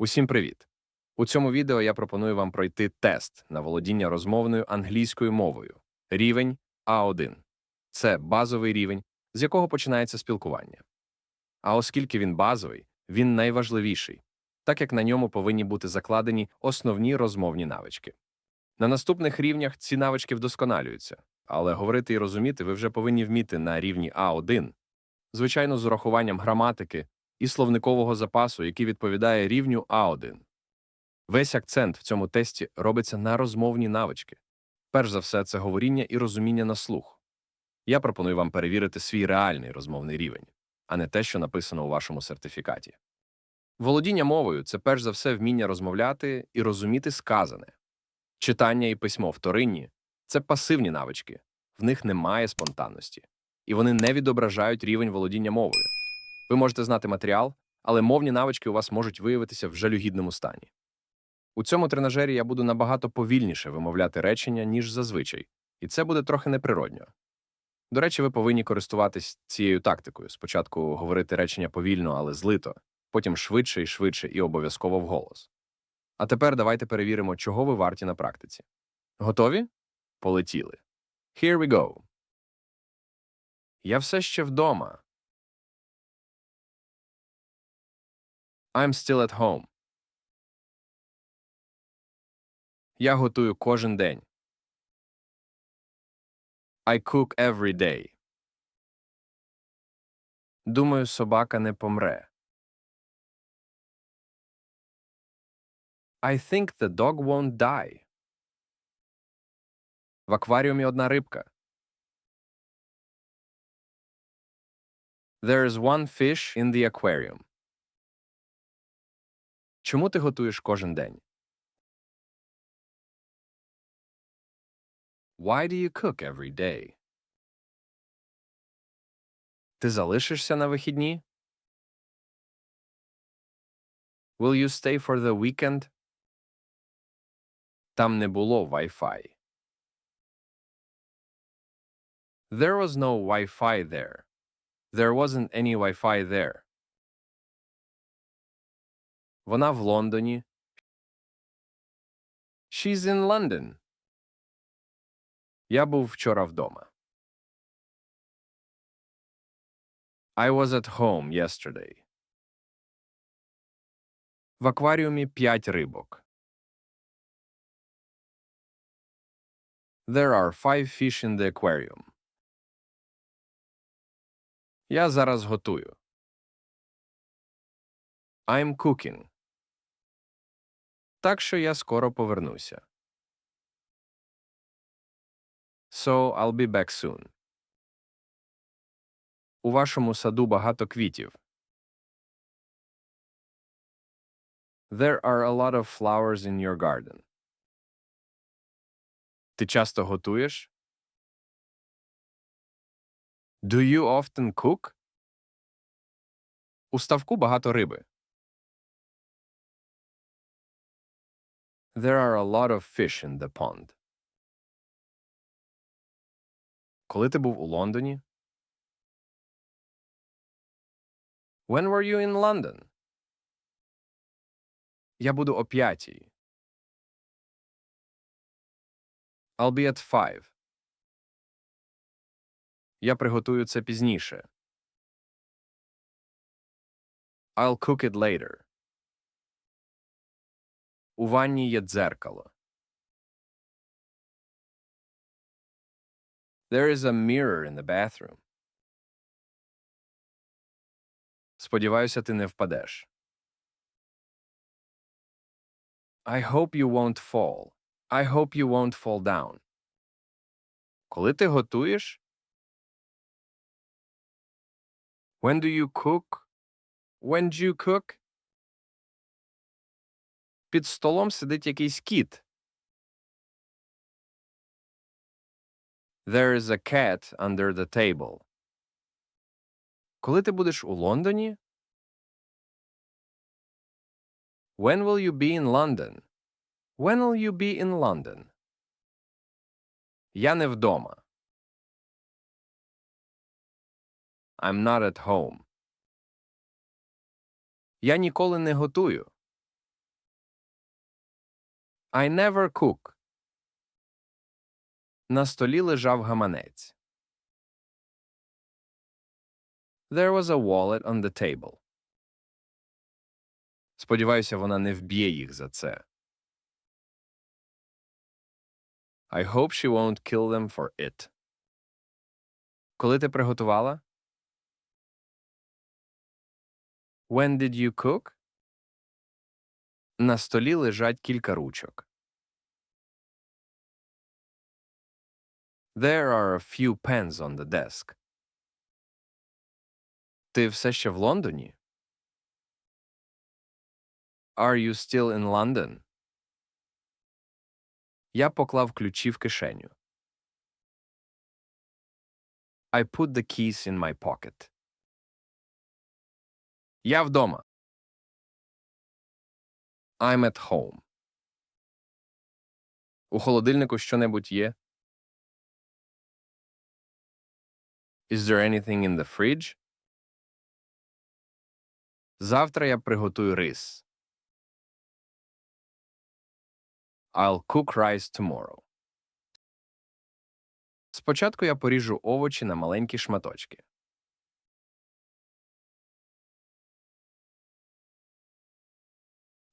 Усім привіт! У цьому відео я пропоную вам пройти тест на володіння розмовною англійською мовою. Рівень А1. Це базовий рівень, з якого починається спілкування. А оскільки він базовий, він найважливіший, так як на ньому повинні бути закладені основні розмовні навички. На наступних рівнях ці навички вдосконалюються, але говорити і розуміти ви вже повинні вміти на рівні А1, звичайно, з урахуванням граматики і словникового запасу, який відповідає рівню А1. Весь акцент в цьому тесті робиться на розмовні навички. Перш за все, це говоріння і розуміння на слух. Я пропоную вам перевірити свій реальний розмовний рівень, а не те, що написано у вашому сертифікаті. Володіння мовою це перш за все вміння розмовляти і розуміти сказане. Читання і письмо вторинні це пасивні навички, в них немає спонтанності, і вони не відображають рівень володіння мовою. Ви можете знати матеріал, але мовні навички у вас можуть виявитися в жалюгідному стані. У цьому тренажері я буду набагато повільніше вимовляти речення, ніж зазвичай, і це буде трохи неприродньо. До речі, ви повинні користуватись цією тактикою спочатку говорити речення повільно, але злито, потім швидше і швидше і обов'язково вголос. А тепер давайте перевіримо, чого ви варті на практиці. Готові? Полетіли. Here we go. Я все ще вдома. I'm still at home. Я готую кожен день. I cook every day. Думаю, собака не помре. I think the dog won't die. В акваріумі одна рибка. There is one fish in the aquarium. Чому ти готуєш кожен день? Why do you cook every day? Ти залишишся на вихідні? Will you stay for the weekend? Там не було Wi-Fi. There was no Wi-Fi there. There wasn't any Wi-Fi there. Вона в Лондоні. She's in London. Я був вчора вдома. I was at home yesterday. В акваріумі п'ять рибок. There are five fish in the aquarium. Я зараз готую. I'm cooking. Так що я скоро повернуся. So I'll be back soon. У вашому саду багато квітів. There are a lot of flowers in your garden. Ти часто готуєш? Do you often cook? У ставку багато риби. There are a lot of fish in the pond. Коли ти був у Лондоні? When were you in London? Я буду о п'ятій. I'll be at five. Я приготую це пізніше. I'll cook it later. У ванні є дзеркало. There is a mirror in the bathroom. Сподіваюся, ти не впадеш. I hope you won't fall. I hope you won't fall down. Коли ти готуєш? When do you cook? When do you cook? Під столом сидить якийсь кіт. There is a cat under the table. Коли ти будеш у Лондоні? When will you be in London? When will you be in London? Я не вдома. I'm not at home. Я ніколи не готую. I never cook. На столі лежав гаманець. There was a wallet on the table. Сподіваюся, вона не вб'є їх за це. I hope she won't kill them for it. Коли ти приготувала? When did you cook? На столі лежать кілька ручок. There are a few pens on the desk. Ти все ще в Лондоні? Are you still in London? Я поклав ключі в кишеню. I put the keys in my pocket. Я вдома. I'm at home. У холодильнику що-небудь є? Is there anything in the fridge? Завтра я приготую рис. I'll cook rice tomorrow. Спочатку я поріжу овочі на маленькі шматочки.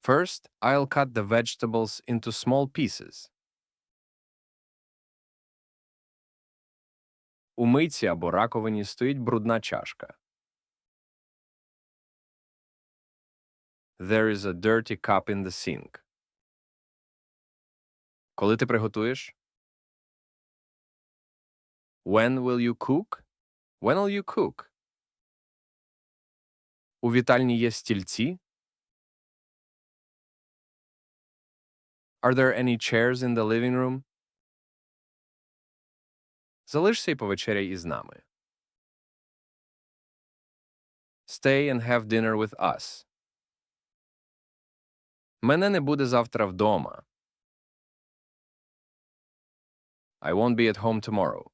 First, I'll cut the vegetables into small pieces. У мийці або раковині стоїть брудна чашка. There is a dirty cup in the sink. Коли ти приготуєш? When will you cook? When will you cook? У вітальні є стільці? Are there any chairs in the living room? Залишся і повечеряй із нами. Stay and have dinner with us. Мене не буде завтра вдома. I won't be at home tomorrow.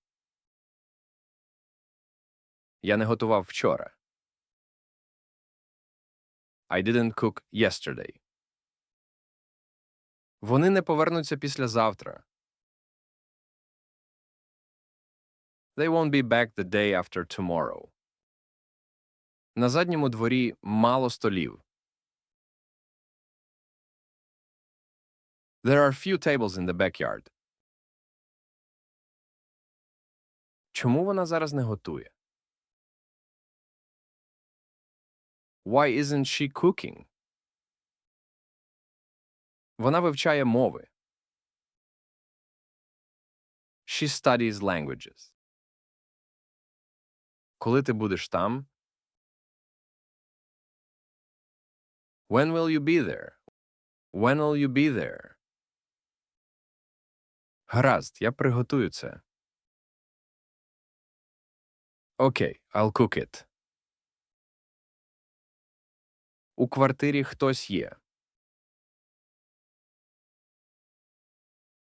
Я не готував вчора. I didn't cook yesterday. Вони не повернуться післязавтра. They won't be back the day after tomorrow. На задньому дворі мало столів. There are few tables in the backyard. Чому вона зараз не готує? Why isn't she cooking? Вона вивчає мови. She studies languages. Коли ти будеш там? When will you be there? When will you be there? Гаразд, я приготую це. Окей, I'll cook it. У квартирі хтось є.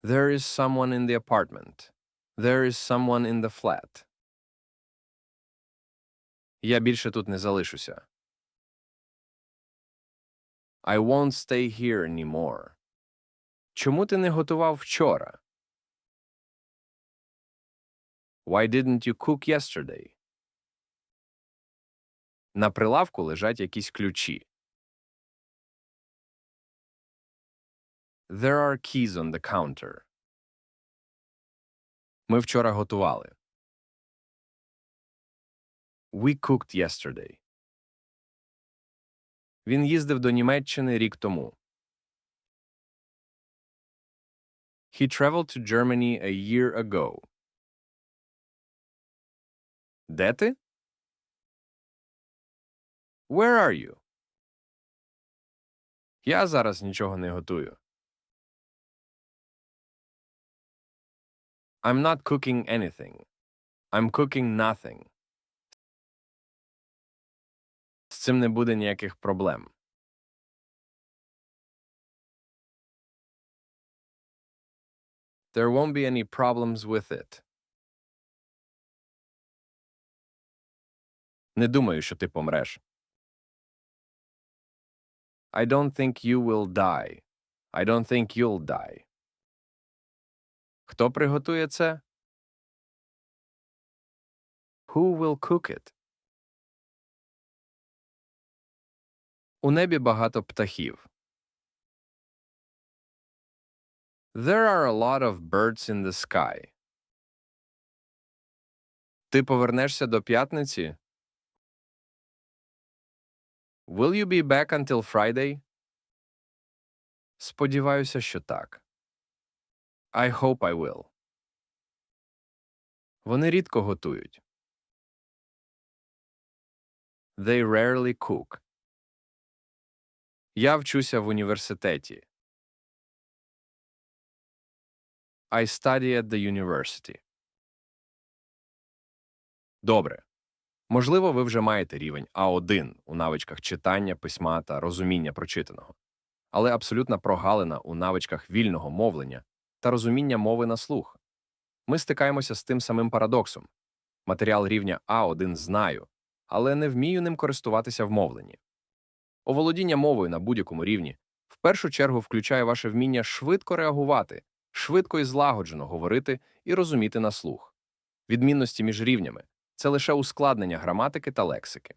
There is someone in the apartment. There is someone in the flat. Я більше тут не залишуся. I won't stay here anymore. Чому ти не готував вчора? Why didn't you cook yesterday? На прилавку лежать якісь ключі. There are keys on the counter. Ми вчора готували. We cooked yesterday. Він їздив до Німеччини рік тому. He traveled to Germany a year ago. Де ти? Where are you? Я зараз нічого не готую. I'm not cooking anything. I'm cooking nothing. З цим не буде ніяких проблем. There won't be any problems with it. Не думаю, що ти помреш. I don't think you will die. I don't think you'll die. Хто приготує це? Who will cook it? У небі багато птахів. There are a lot of birds in the sky. Ти повернешся до п'ятниці? Will you be back until Friday? Сподіваюся, що так. I hope I will. Вони рідко готують. They rarely cook. Я вчуся в університеті. I study at the university. Добре. Можливо, ви вже маєте рівень А1 у навичках читання, письма та розуміння прочитаного, але абсолютна прогалина у навичках вільного мовлення та розуміння мови на слух. Ми стикаємося з тим самим парадоксом. Матеріал рівня А1 знаю, але не вмію ним користуватися в мовленні. Оволодіння мовою на будь-якому рівні в першу чергу включає ваше вміння швидко реагувати, швидко і злагоджено говорити і розуміти на слух. Відмінності між рівнями це лише ускладнення граматики та лексики.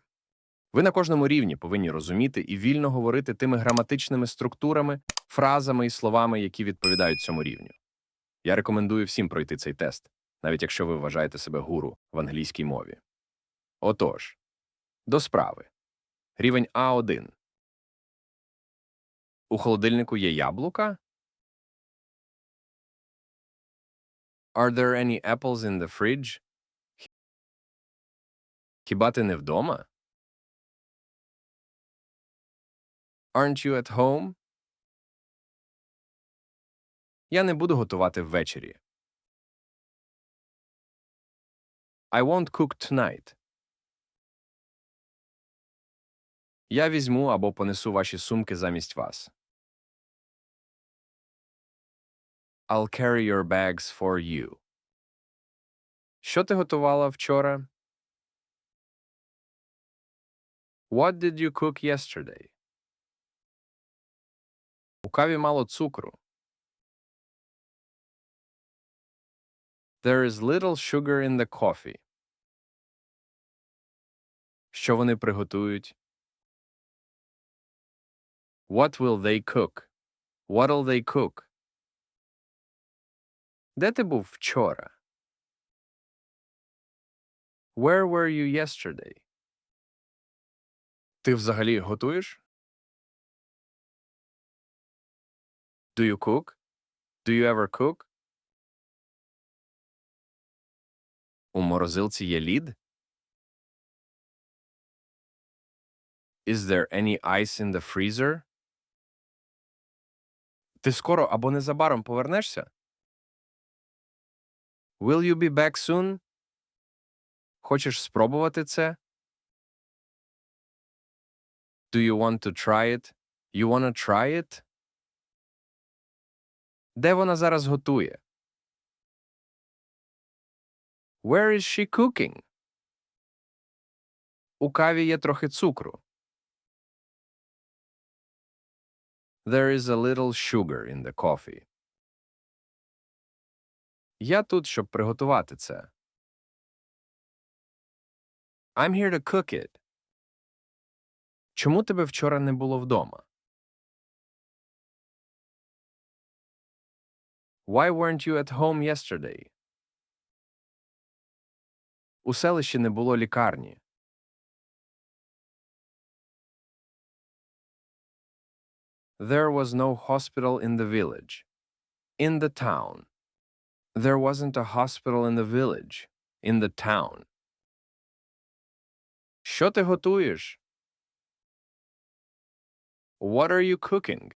Ви на кожному рівні повинні розуміти і вільно говорити тими граматичними структурами, фразами і словами, які відповідають цьому рівню. Я рекомендую всім пройти цей тест, навіть якщо ви вважаєте себе гуру в англійській мові. Отож, до справи. Рівень А1. У холодильнику є яблука? Are there any apples in the fridge? Хіба ти не вдома? Aren't you at home? Я не буду готувати ввечері. I won't cook tonight. Я візьму або понесу ваші сумки замість вас. I'll carry your bags for you. Що ти готувала вчора? What did you cook yesterday? У каві мало цукру. There is little sugar in the coffee. Що вони приготують? What will they cook? What'll they cook? Де ти був вчора? Where were you yesterday? Ти взагалі готуєш? Do you cook? Do you ever cook? У морозилці є лід? Is there any ice in the freezer? Ти скоро або незабаром повернешся? Will you be back soon? Хочеш спробувати це? Do you want to try it? You wanna try it? Де вона зараз готує? Where is she cooking? У каві є трохи цукру. There is a little sugar in the coffee. Я тут, щоб приготувати це. I'm here to cook it. Чому тебе вчора не було вдома? Why weren't you at home yesterday? У селищі не було лікарні. There was no hospital in the village. In the town. There wasn't a hospital in the village. In the town. Що ти готуєш? What are you cooking?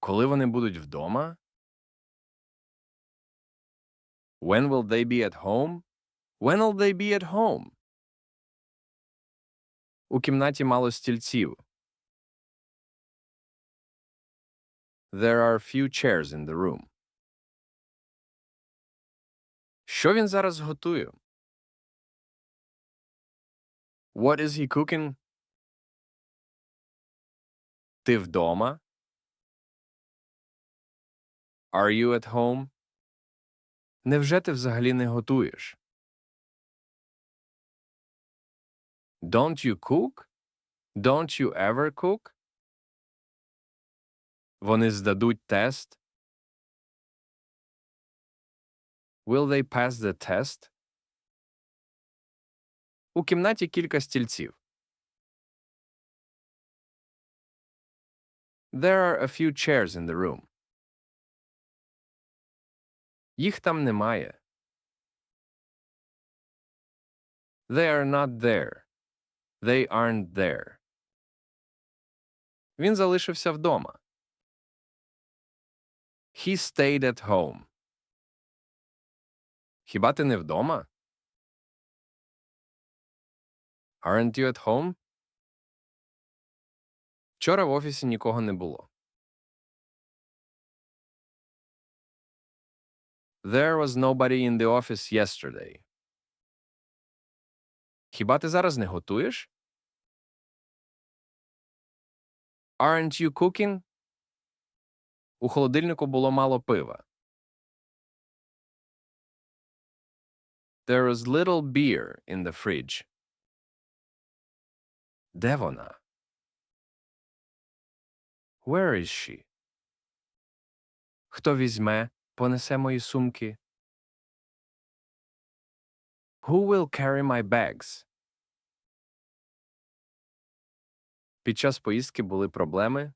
Коли вони будуть вдома? When will they be at home? When will they be at home? У кімнаті мало стільців. There are few chairs in the room. Що він зараз готує? What is he cooking? Ти вдома? Are you at home? Невже ти взагалі не готуєш? Don't you cook? Don't you ever cook? Вони здадуть тест. Will they pass the test? У кімнаті кілька стільців. There are a few chairs in the room. Їх там немає. They are not there. They aren't there. Він залишився вдома. He stayed at home. Хіба ти не вдома? Aren't you at home? Вчора в офісі нікого не було. There was nobody in the office yesterday. Хіба ти зараз не готуєш? Aren't you cooking? У холодильнику було мало пива. There was little beer in the fridge. Де вона? Where is she? Хто візьме, понесе мої сумки? Who will carry my bags? Під час поїздки були проблеми?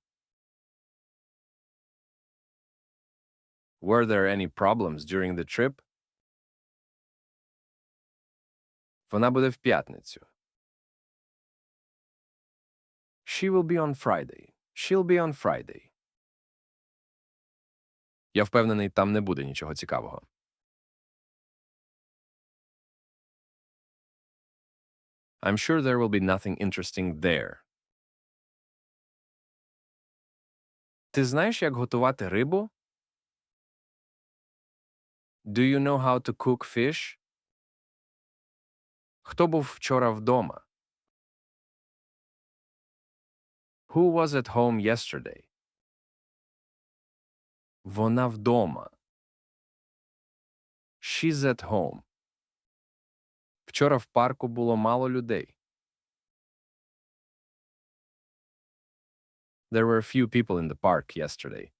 Were there any problems during the trip? Вона буде в п'ятницю. She will be on Friday. She'll be on Friday. Я впевнений, там не буде нічого цікавого. I'm sure there will be nothing interesting there. Ти знаєш, як готувати рибу? Do you know how to cook fish? Хто був вчора вдома? Who was at home yesterday? Вона вдома. She's at home. Вчора в парку було мало людей. There were few people in the park yesterday.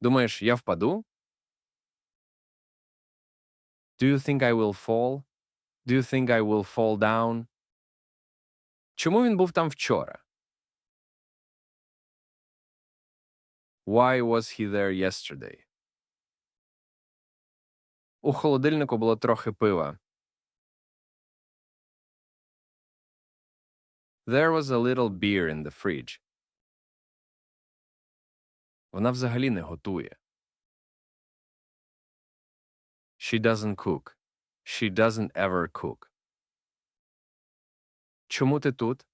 Думаєш, я впаду? Do you think I will fall? Do you think I will fall down? Чому він був там вчора? Why was he there yesterday? У холодильнику було трохи пива. There was a little beer in the fridge. Вона взагалі не готує. She doesn't cook. She doesn't ever cook. Чому ти тут?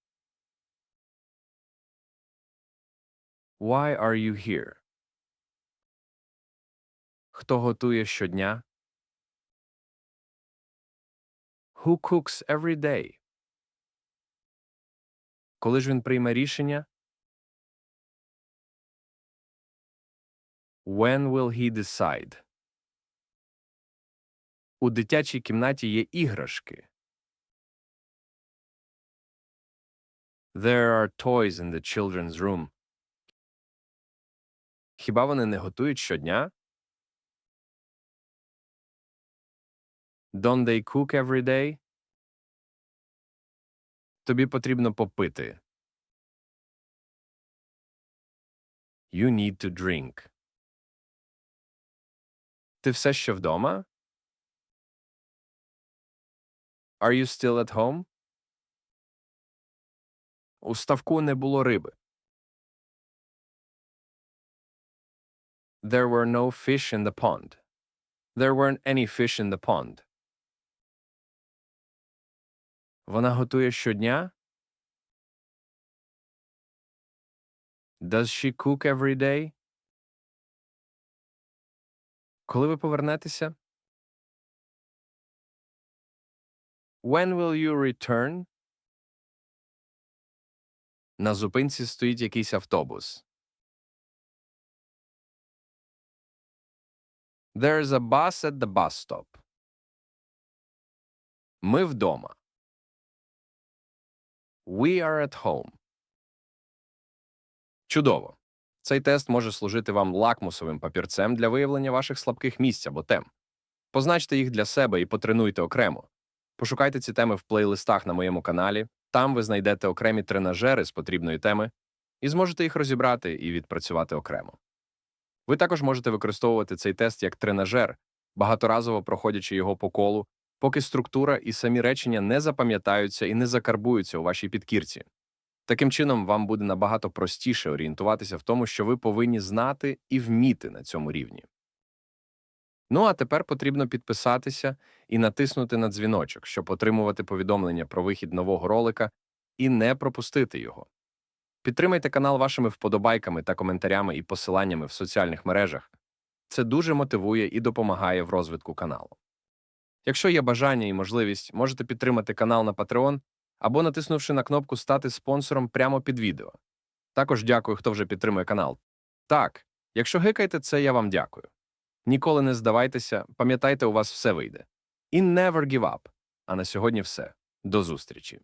Why are you here? Хто готує щодня? Who cooks every day? Коли ж він прийме рішення? When will he decide? У дитячій кімнаті є іграшки. There are toys in the children's room. Хіба вони не готують щодня? Don't they cook every day? Тобі потрібно попити. You need to drink. Ти все ще вдома? Are you still at home? У ставку не було риби. There were no fish in the pond. There weren't any fish in the pond. Вона готує щодня? Does she cook every day? Коли ви повернетеся? When will you return? На зупинці стоїть якийсь автобус. There's a bus at the bus stop. Ми вдома. We are at home. Чудово. Цей тест може служити вам лакмусовим папірцем для виявлення ваших слабких місць або тем. Позначте їх для себе і потренуйте окремо. Пошукайте ці теми в плейлистах на моєму каналі. Там ви знайдете окремі тренажери з потрібної теми і зможете їх розібрати і відпрацювати окремо. Ви також можете використовувати цей тест як тренажер, багаторазово проходячи його по колу, поки структура і самі речення не запам'ятаються і не закарбуються у вашій підкірці. Таким чином, вам буде набагато простіше орієнтуватися в тому, що ви повинні знати і вміти на цьому рівні. Ну а тепер потрібно підписатися і натиснути на дзвіночок, щоб отримувати повідомлення про вихід нового ролика і не пропустити його. Підтримайте канал вашими вподобайками та коментарями і посиланнями в соціальних мережах. Це дуже мотивує і допомагає в розвитку каналу. Якщо є бажання і можливість, можете підтримати канал на Patreon або натиснувши на кнопку Стати спонсором прямо під відео. Також дякую, хто вже підтримує канал. Так, якщо гикаєте це, я вам дякую. Ніколи не здавайтеся, пам'ятайте, у вас все вийде. І never give up. А на сьогодні все. До зустрічі!